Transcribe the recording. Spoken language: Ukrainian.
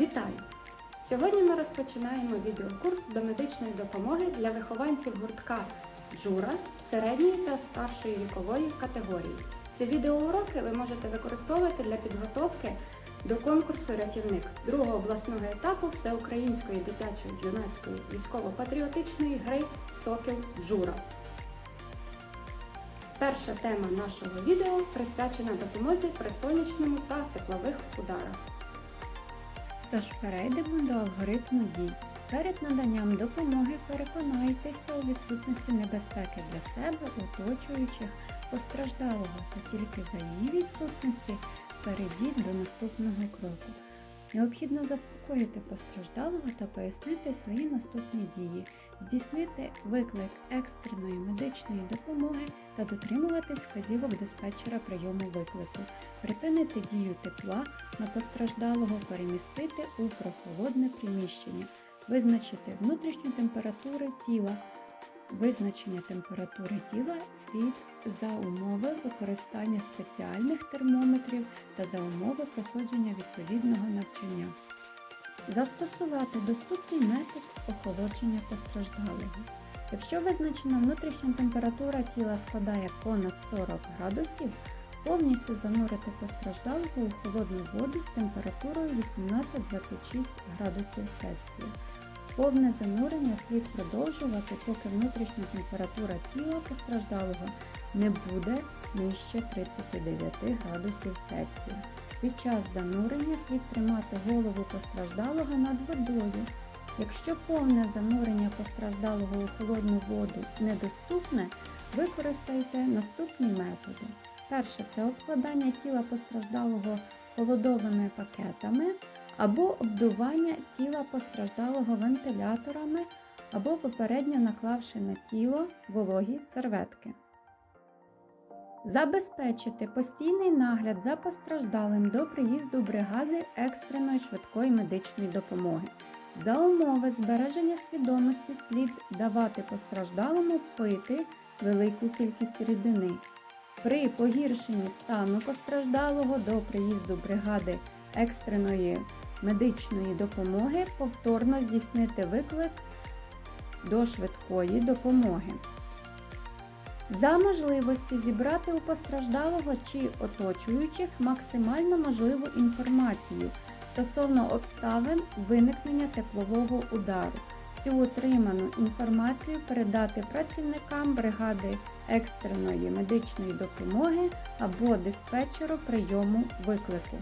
Вітаю! Сьогодні ми розпочинаємо відеокурс до медичної допомоги для вихованців гуртка Джура середньої та старшої вікової категорії. Ці відеоуроки ви можете використовувати для підготовки до конкурсу Рятівник другого обласного етапу всеукраїнської дитячої юнацької військово-патріотичної гри Сокіл Джура. Перша тема нашого відео присвячена допомозі при сонячному та теплових ударах. Тож перейдемо до алгоритму дій. Перед наданням допомоги переконайтеся у відсутності небезпеки для себе, оточуючих, постраждалого, та тільки за її відсутності перейдіть до наступного кроку. Необхідно заспокоїти постраждалого та пояснити свої наступні дії, здійснити виклик екстреної медичної допомоги та дотримуватись вказівок диспетчера прийому виклику, припинити дію тепла на постраждалого, перемістити у прохолодне приміщення, визначити внутрішню температуру тіла. Визначення температури тіла слід за умови використання спеціальних термометрів та за умови проходження відповідного навчання. Застосувати доступний метод охолодження постраждалого. Якщо визначена внутрішня температура тіла складає понад 40 градусів, повністю занурити постраждалого у холодну воду з температурою 18-26 градусів Цельсія. Повне занурення слід продовжувати, поки внутрішня температура тіла постраждалого не буде нижче 39 градусів Цельсія. Під час занурення слід тримати голову постраждалого над водою. Якщо повне занурення постраждалого у холодну воду недоступне, використайте наступні методи. Перше це обкладання тіла постраждалого холодовими пакетами або обдування тіла постраждалого вентиляторами, або попередньо наклавши на тіло вологі серветки. Забезпечити постійний нагляд за постраждалим до приїзду бригади екстреної швидкої медичної допомоги. За умови збереження свідомості слід давати постраждалому пити велику кількість рідини. При погіршенні стану постраждалого до приїзду бригади екстреної медичної допомоги повторно здійснити виклик до швидкої допомоги. За можливості зібрати у постраждалого чи оточуючих максимально можливу інформацію стосовно обставин виникнення теплового удару. Всю отриману інформацію передати працівникам бригади екстреної медичної допомоги або диспетчеру прийому виклику.